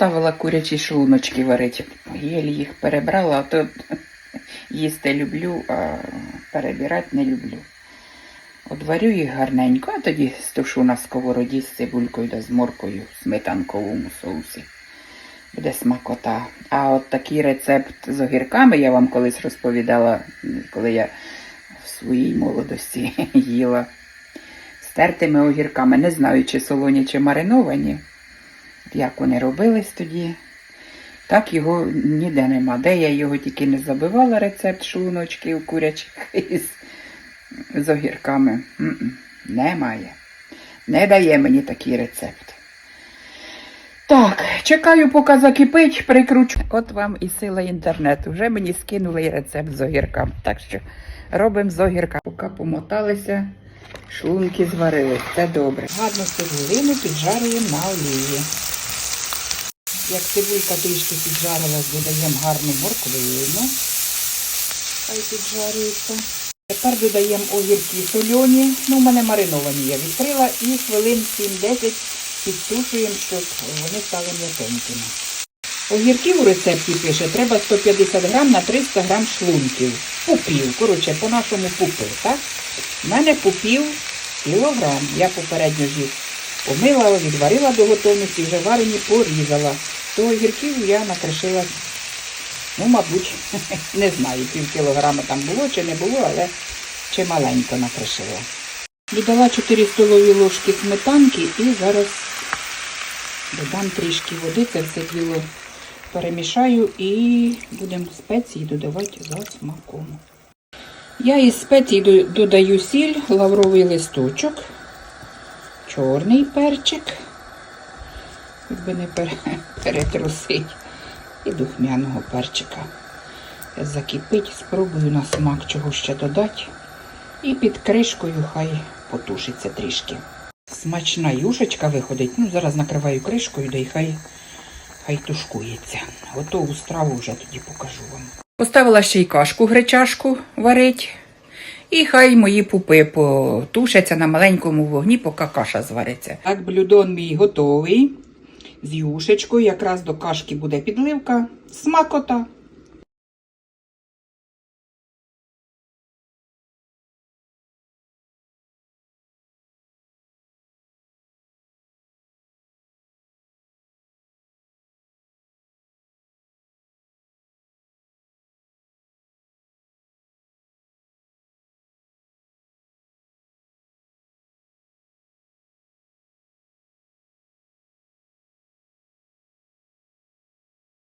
Поставила курячі шлуночки варити. Єлі їх перебрала, а то їсти люблю, а перебирати не люблю. Одварю їх гарненько, а тоді стушу на сковороді з цибулькою та з моркою в сметанковому соусі. Буде смакота. А от такий рецепт з огірками я вам колись розповідала, коли я в своїй молодості їла. З тертими огірками. Не знаю, чи солоні, чи мариновані. Як вони робились тоді. Так його ніде нема. Де я його тільки не забивала, рецепт шлуночків курячих із, з огірками. М-м, Немає. Не дає мені такий рецепт. Так, чекаю, поки закипить, прикручу. От вам і сила інтернету. Вже мені скинули рецепт з огірками. Так що робимо з огірка. Поки помоталися, шлунки зварились. Це добре. Гарно цибулину піджарюємо на олії. Як цибулька трішки піджарилась, додаємо гарну морквину. Хай піджарюється. Тепер додаємо огірки сольоні. Ну, у мене мариновані я відкрила і хвилин 7-10 підсушуємо, щоб вони стали м'якенькими. Огірків у рецепті пише, треба 150 грам на 300 грам шлунків. Пупів, коротше, по-нашому пупи, так? У мене пупів кілограм. Я попередньо їх помила, відварила до готовності, вже варені порізала. То огірків я накришила, ну, мабуть, не знаю, пів кілограма там було чи не було, але чималенько накришила. Додала 4 столові ложки сметанки і зараз додам трішки води, це все діло перемішаю і будемо спеції додавати за смаком. Я із спецій додаю сіль, лавровий листочок, чорний перчик, якби не перетрусить, і духмяного перчика. Закипить, спробую на смак чого ще додати. І під кришкою хай потушиться трішки. Смачна юшечка виходить. Ну, зараз накриваю кришкою, да й хай, хай тушкується. Готову страву вже тоді покажу вам. Поставила ще й кашку гречашку варить. І хай мої пупи потушаться на маленькому вогні, поки каша звариться. Так, блюдон мій готовий. З юшечкою, якраз до кашки буде підливка. Смакота.